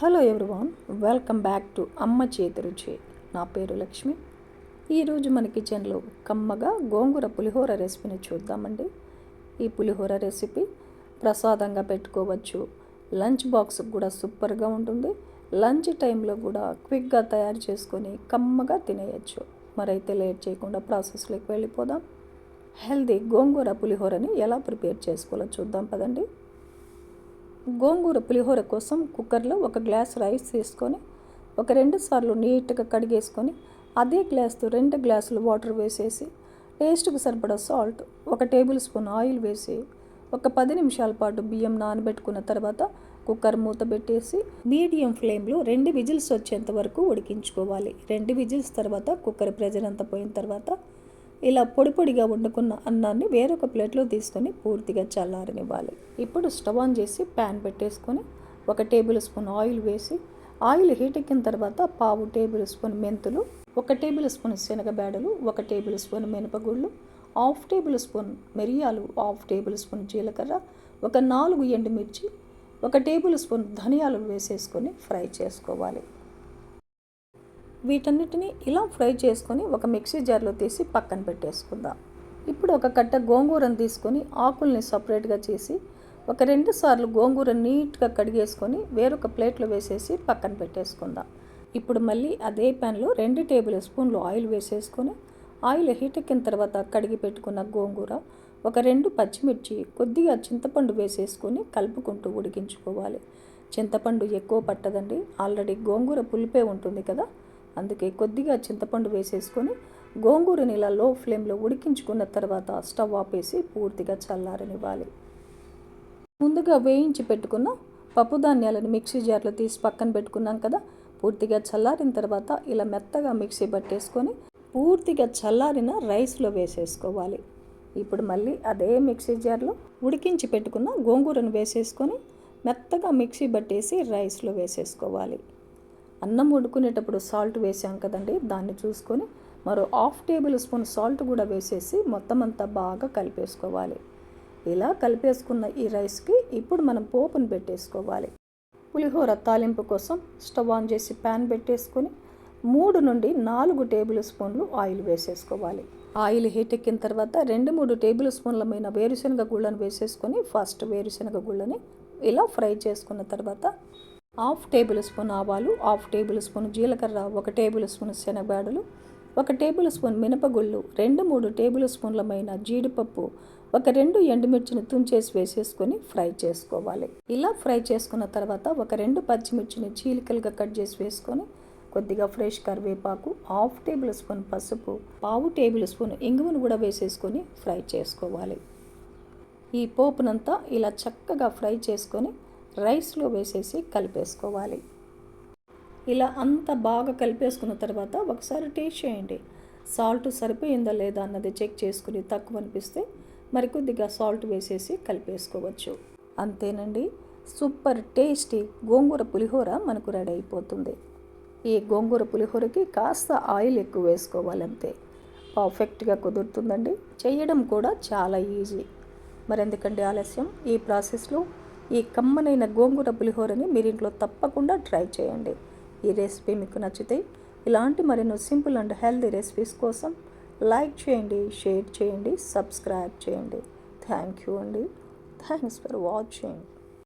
Hello everyone welcome back to అమ్మ చేతి రుచి. నా పేరు లక్ష్మి. ఈరోజు మన కిచెన్లో కమ్మగా గోంగూర పులిహోర రెసిపీని చూద్దామండి. ఈ పులిహోర రెసిపీ ప్రసాదంగా పెట్టుకోవచ్చు. లంచ్ బాక్స్ కూడా సూపర్గా ఉంటుంది. లంచ్ టైంలో కూడా క్విక్గా తయారు చేసుకొని కమ్మగా తినేయచ్చు. మరైతే లేట్ చేయకుండా ప్రాసెస్లోకి వెళ్ళిపోదాం. హెల్దీ గోంగూర పులిహోరని ఎలా ప్రిపేర్ చేసుకోవాలో చూద్దాం పదండి. గోంగూర పులిహోర కోసం కుక్కర్లో ఒక గ్లాస్ రైస్ తీసుకొని ఒక రెండు సార్లు నీట్గా కడిగేసుకొని అదే గ్లాస్తో రెండు గ్లాసులు వాటర్ వేసేసి టేస్ట్కి సరిపడా సాల్ట్ ఒక టేబుల్ స్పూన్ ఆయిల్ వేసి ఒక పది నిమిషాల పాటు బియ్యం నానబెట్టుకున్న తర్వాత కుక్కర్ మూత పెట్టేసి మీడియం ఫ్లేమ్లో రెండు విజిల్స్ వచ్చేంత వరకు ఉడికించుకోవాలి. రెండు విజిల్స్ తర్వాత కుక్కర్ ప్రెజర్ అంతా పోయిన తర్వాత ఇలా పొడి పొడిగా వండుకున్న అన్నాన్ని వేరొక ప్లేట్లో తీసుకొని పూర్తిగా చల్లారనివ్వాలి. ఇప్పుడు స్టవ్ ఆన్ చేసి ప్యాన్ పెట్టేసుకొని ఒక టేబుల్ స్పూన్ ఆయిల్ వేసి ఆయిల్ హీట్ ఎక్కిన తర్వాత పావు టేబుల్ స్పూన్ మెంతులు ఒక టేబుల్ స్పూన్ శనగబేడలు ఒక టేబుల్ స్పూన్ మినపగుళ్ళు హాఫ్ టేబుల్ స్పూన్ మిరియాలు హాఫ్ టేబుల్ స్పూన్ జీలకర్ర ఒక నాలుగు ఎండుమిర్చి ఒక టేబుల్ స్పూన్ ధనియాలు వేసేసుకొని ఫ్రై చేసుకోవాలి. వీటన్నిటిని ఇలా ఫ్రై చేసుకొని ఒక మిక్సీ జార్లో తీసి పక్కన పెట్టేసుకుందాం. ఇప్పుడు ఒక కట్ట గోంగూరను తీసుకొని ఆకుల్ని సపరేట్గా చేసి ఒక రెండు సార్లు గోంగూర నీట్గా కడిగేసుకొని వేరొక ప్లేట్లో వేసేసి పక్కన పెట్టేసుకుందాం. ఇప్పుడు మళ్ళీ అదే ప్యాన్లో రెండు టేబుల్ స్పూన్లు ఆయిల్ వేసేసుకొని ఆయిల్ హీట్ ఎక్కిన తర్వాత కడిగి పెట్టుకున్న గోంగూర ఒక రెండు పచ్చిమిర్చి కొద్దిగా చింతపండు వేసేసుకొని కలుపుకుంటూ ఉడికించుకోవాలి. చింతపండు ఎక్కువ పట్టదండి. ఆల్రెడీ గోంగూర పులిపే ఉంటుంది కదా. అందుకే కొద్దిగా చింతపండు వేసేసుకొని గోంగూరని ఇలా లో ఫ్లేమ్లో ఉడికించుకున్న తర్వాత స్టవ్ ఆపేసి పూర్తిగా చల్లారనివ్వాలి. ముందుగా వేయించి పెట్టుకున్న పప్పు ధాన్యాలను మిక్సీ జార్లో తీసి పక్కన పెట్టుకున్నాం కదా పూర్తిగా చల్లారిన తర్వాత ఇలా మెత్తగా మిక్సీ పట్టేసుకొని పూర్తిగా చల్లారిన రైస్లో వేసేసుకోవాలి. ఇప్పుడు మళ్ళీ అదే మిక్సీ జార్లో ఉడికించి పెట్టుకున్న గోంగూరను వేసేసుకొని మెత్తగా మిక్సీ పట్టేసి రైస్లో వేసేసుకోవాలి. అన్నం వండుకునేటప్పుడు సాల్ట్ వేసాం కదండి దాన్ని చూసుకొని మరో హాఫ్ టేబుల్ స్పూన్ సాల్ట్ కూడా వేసేసి మొత్తం అంతా బాగా కలిపేసుకోవాలి. ఇలా కలిపేసుకున్న ఈ రైస్కి ఇప్పుడు మనం పోపును పెట్టేసుకోవాలి. పులిహోర తాలింపు కోసం స్టవ్ ఆన్ చేసి ప్యాన్ పెట్టేసుకొని మూడు నుండి నాలుగు టేబుల్ స్పూన్లు ఆయిల్ వేసేసుకోవాలి. ఆయిల్ హీట్ ఎక్కిన తర్వాత రెండు మూడు టేబుల్ స్పూన్లమైన వేరుశనగ గుళ్ళను వేసేసుకొని ఫస్ట్ వేరుశనగ గుళ్ళని ఇలా ఫ్రై చేసుకున్న తర్వాత హాఫ్ టేబుల్ స్పూన్ ఆవాలు హాఫ్ టేబుల్ స్పూన్ జీలకర్ర ఒక టేబుల్ స్పూన్ శనగబాడలు ఒక టేబుల్ స్పూన్ మినపగుళ్ళు రెండు మూడు టేబుల్ స్పూన్లమైన జీడిపప్పు ఒక రెండు ఎండుమిర్చిని తుంచేసి వేసేసుకొని ఫ్రై చేసుకోవాలి. ఇలా ఫ్రై చేసుకున్న తర్వాత ఒక రెండు పచ్చిమిర్చిని చీలికలుగా కట్ చేసి వేసుకొని కొద్దిగా ఫ్రెష్ కరివేపాకు హాఫ్ టేబుల్ స్పూన్ పసుపు పావు టేబుల్ స్పూన్ ఇంగువను కూడా వేసేసుకొని ఫ్రై చేసుకోవాలి. ఈ పోపునంతా ఇలా చక్కగా ఫ్రై చేసుకొని రైస్లో వేసేసి కలిపేసుకోవాలి. ఇలా అంత బాగా కలిపేసుకున్న తర్వాత ఒకసారి టేస్ట్ చేయండి. సాల్ట్ సరిపోయిందా లేదా అన్నది చెక్ చేసుకుని తక్కువ అనిపిస్తే మరికొద్దిగా సాల్ట్ వేసేసి కలిపేసుకోవచ్చు. అంతేనండి. సూపర్ టేస్టీ గోంగూర పులిహోర మనకు రెడీ అయిపోతుంది. ఈ గోంగూర పులిహోరకి కాస్త ఆయిల్ ఎక్కువ వేసుకోవాలంతే. పర్ఫెక్ట్గా కుదురుతుందండి. చేయడం కూడా చాలా ఈజీ. మరెందుకండి ఆలస్యం? ఈ ప్రాసెస్లో ఈ కమ్మనైన గోంగూర పులిహోరని మీరు ఇంట్లో తప్పకుండా ట్రై చేయండి. ఈ రెసిపీ మీకు నచ్చితే ఇలాంటి మరెన్నో సింపుల్ అండ్ హెల్దీ రెసిపీస్ కోసం లైక్ చేయండి షేర్ చేయండి సబ్స్క్రైబ్ చేయండి. థ్యాంక్ యూ అండి. Thanks for watching.